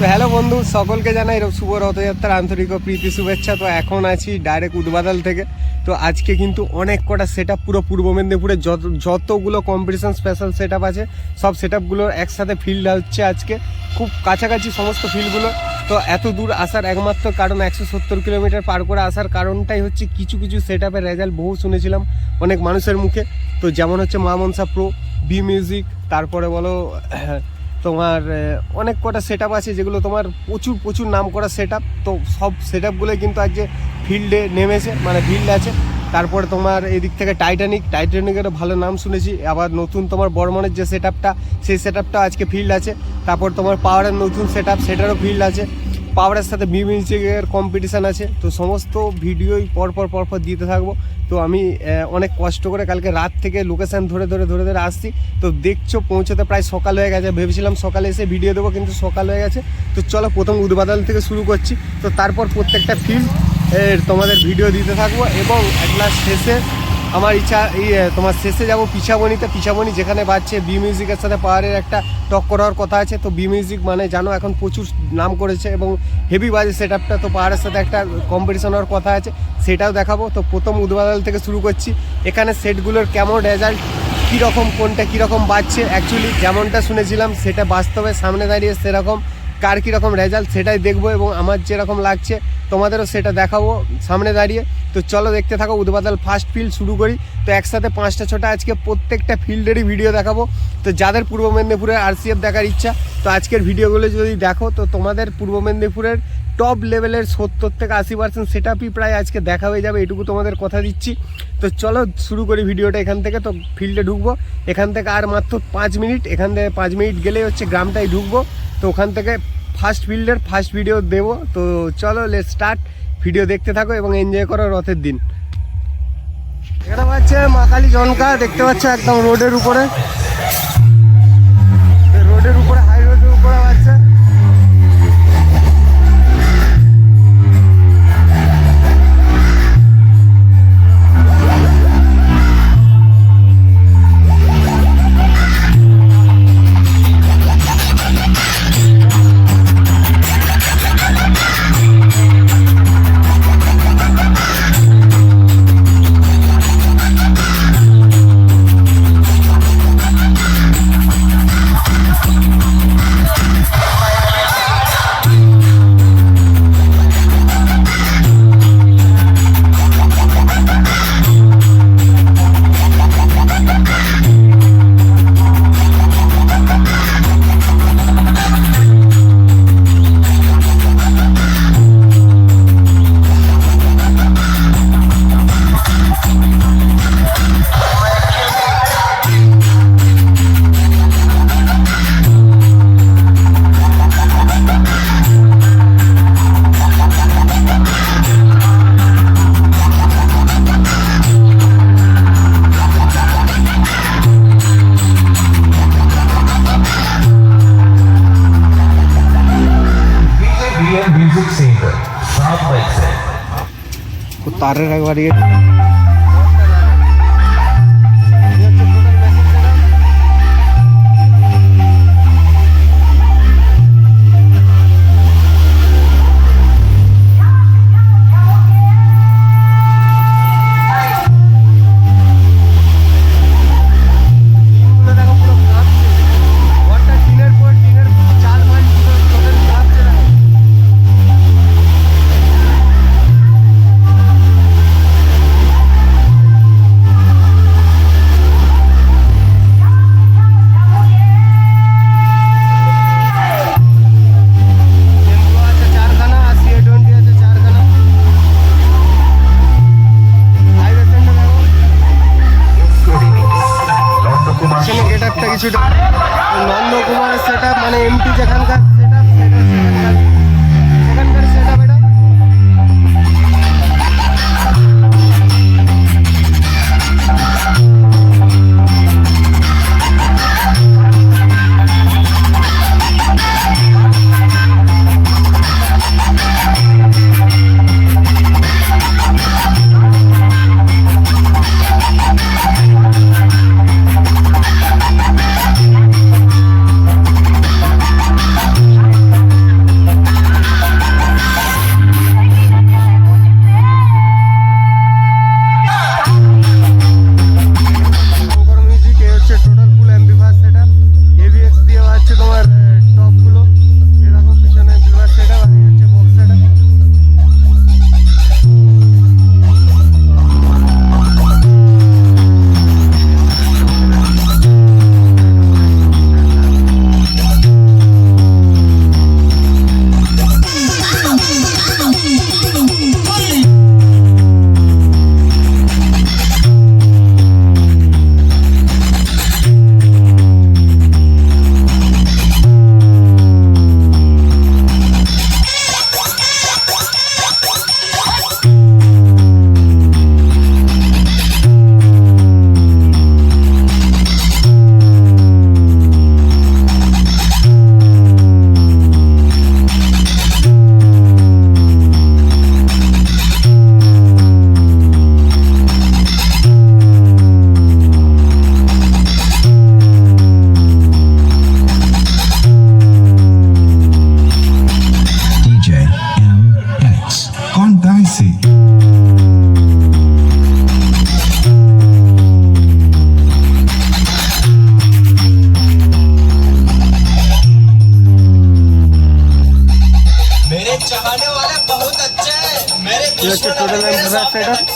তো হ্যালো বন্ধু, সকলকে জানাই এরকম শুভ রথযাত্রার আন্তরিক প্রীতি শুভেচ্ছা। তো এখন আছি ডাইরেক্ট উদ্বাদল থেকে। তো আজকে কিন্তু অনেক কটা সেট পুরো পূর্ব মেদিনীপুরে যত, যতগুলো কম্পিটিশন স্পেশাল সেট আছে, সব সেট একসাথে ফিল্ড হচ্ছে আজকে। খুব কাছাকাছি সমস্ত ফিল্ডগুলো তো এত দূর আসার একমাত্র কারণ একশো সত্তর কিলোমিটার পার করে আসার কারণটাই হচ্ছে কিছু কিছু সেট আপের রেজাল্ট বহু শুনেছিলাম অনেক মানুষের মুখে। তো যেমন হচ্ছে মা মনসা প্রো বি মিউজিক তারপরে বলো তোমার অনেক কটা সেট আছে যেগুলো তোমার প্রচুর প্রচুর নাম করা সেট তো সব সেট আপগুলোই কিন্তু আজকে ফিল্ডে নেমেছে মানে ফিল্ড আছে। তারপরে তোমার এদিক থেকে টাইটানিক টাইটানিকেরও ভালো নাম শুনেছি। আবার নতুন তোমার বর্মনের যে সেট সেই সেট আজকে ফিল্ড আছে। তারপর তোমার পাওয়ারের নতুন সেট সেটারও ফিল্ড আছে। পাওয়ারের সাথে বি মিউজিকের কম্পিটিশান আছে। তো সমস্ত ভিডিওই পরপর পরপর দিতে থাকব। তো আমি অনেক কষ্ট করে কালকে রাত থেকে লোকেশান ধরে ধরে ধরে ধরে আসছি। তো দেখছ, পৌঁছতে প্রায় সকাল হয়ে গেছে। ভেবেছিলাম সকালে এসে ভিডিও দেবো, কিন্তু সকাল হয়ে গেছে। তো চলো, প্রথম উদ্বাদল থেকে শুরু করছি। তো তারপর প্রত্যেকটা ফিল্ড তোমাদের ভিডিও দিতে থাকব এবং এক শেষে আমার ইচ্ছা আহ, তোমার শেষে যাব পিছাবনিতে। পিছাবনি যেখানে বাজছে বি মিউজিকের সাথে পাহাড়ের একটা টক্কর হওয়ার কথা আছে। তো বি মিউজিক মানে জানো এখন প্রচুর নাম করেছে এবং হেভি বাজে সেট আপটা তো পাহাড়ের সাথে একটা কম্পিটিশন হওয়ার কথা আছে সেটাও দেখাবো। তো প্রথম উদ্বাদল থেকে শুরু করছি। এখানে সেটগুলোর কেমন রেজাল্ট কীরকম কোনটা কীরকম বাজছে? অ্যাকচুয়ালি যেমনটা শুনেছিলাম সেটা বাস্তবে সামনে দাঁড়িয়ে সেরকম। কার কীরকম রেজাল্ট সেটাই দেখব এবং আমার যেরকম লাগছে তোমাদেরও সেটা দেখাবো সামনে দাঁড়িয়ে। তো চলো দেখতে থাকো, উদ্বাদল ফার্স্ট ফিল্ড শুরু করি। তো একসাথে পাঁচটা, ছটা, আজকে প্রত্যেকটা ফিল্ডেরই ভিডিও দেখাবো। তো যাদের পূর্ব মেদিনীপুরে আরসিএফ দেখার ইচ্ছা, তো আজকের ভিডিওগুলো যদি দেখো, তো তোমাদের পূর্ব মেদিনীপুরের টপ লেভেলের সত্তর থেকে আশি পার্সেন্ট সেট আপই প্রায় আজকে দেখা হয়ে যাবে, এটুকু তোমাদের কথা দিচ্ছি। তো চলো শুরু করি ভিডিওটা এখান থেকে। তো ফিল্ডে ঢুকবো। এখান থেকে আর মাত্র পাঁচ মিনিট, এখান থেকে পাঁচ মিনিট গেলেই হচ্ছে গ্রামটাই ঢুকবো। তো ওখান থেকে ফার্স্ট ফিল্ডের ফার্স্ট ভিডিও দেবো। তো চলো লেট স্টার্ট ভিডিও দেখতে থাকো এবং এনজয় করো রথের দিন। এখানে পাচ্ছে মাকালি জনকা, দেখতে পাচ্ছ একদম রোডের উপরে। রোডের উপরে তারের একবার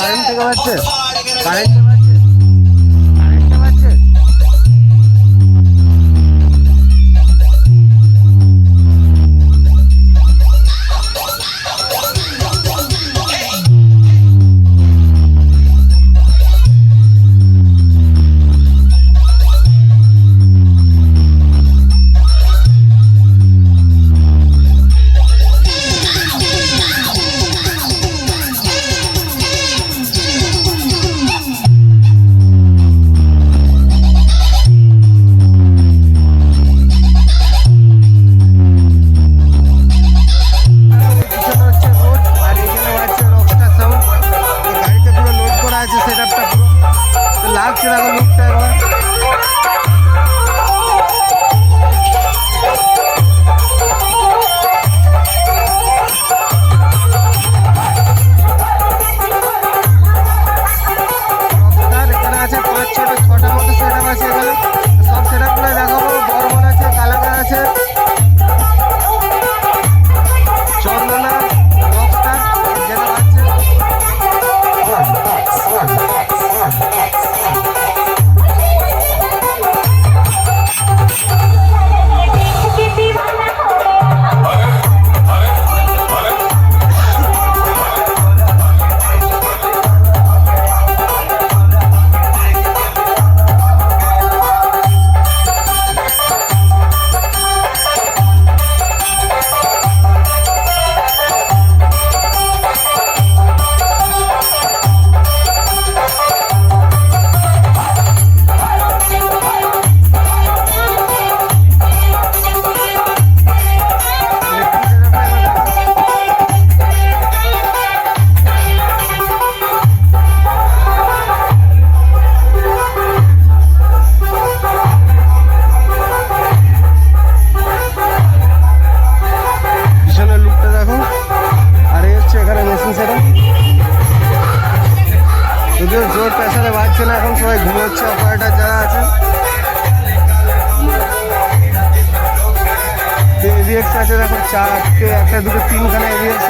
কারেন্ট থেকে পাচ্ছে কারেন্ট চার একটা দুটো তিনখানা এরিয়া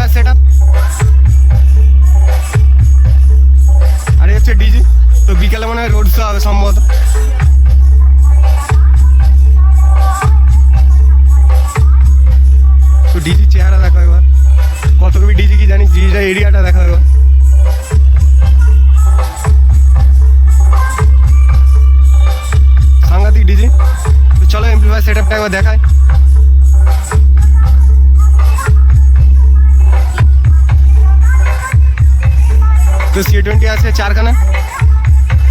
অ্যাম্পলিফায়ার সেট আর হচ্ছে ডিজি তো বিকেলে মনে হয় রোড শো হবে সম্ভবত তো ডিজি চেহারা দেখো এবার কত কবি ডিজি কি জানিস ডিজিটাল এরিয়াটা দেখো এবার সাংঘাতিক ডিজি তো চলো এমপ্লিফায়ার সেট আপটা একবার দেখায় তো সি টোয়েন্টি আছে চারখানা।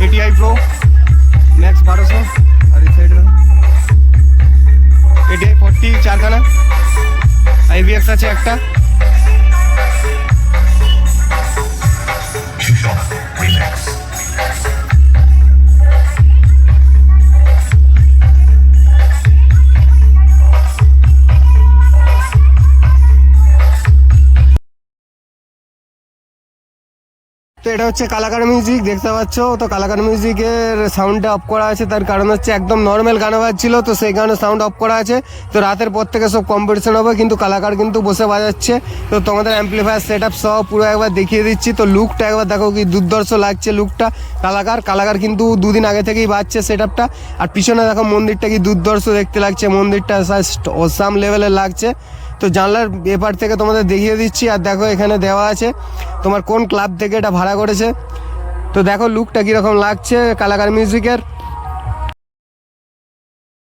এটিআই প্রো ম্যাক্স বারোশো, আর এই সাইড এটিআই ফোরটি চারখানা। আইভিএক্স আছে একটা। এটা হচ্ছে কালাকার মিউজিক দেখতে পাচ্ছ? তো কালাকার মিউজিকের সাউন্ডটা অফ করা আছে। তার কারণ হচ্ছে একদম নর্মাল গান বাজছিল তো সেই গানের সাউন্ড অফ করা আছে। তো রাতের পর থেকে সব কম্পিটিশন হবে, কিন্তু কালাকার কিন্তু বসে বাজাচ্ছে। তো তোমাদের অ্যাম্পলিফায়ার সেট আপ সব পুরো একবার দেখিয়ে দিচ্ছি। তো লুকটা একবার দেখো কি দুর্দর্শ লাগছে লুকটা কালাকার কালাকার কিন্তু দুদিন আগে থেকেই বাজছে সেট আপটা আর পিছনে দেখো মন্দিরটা কি দুর্দর্শ দেখতে লাগছে। মন্দিরটা অসাম লেভেলের লাগছে। তো জানলার এপার থেকে তোমাদের দেখিয়ে দিচ্ছি, আর দেখো এখানে দেওয়া আছে তোমার কোন ক্লাব থেকে এটা ভাড়া করেছে। তো দেখো লুকটা কীরকম লাগছে কালাকার মিউজিকের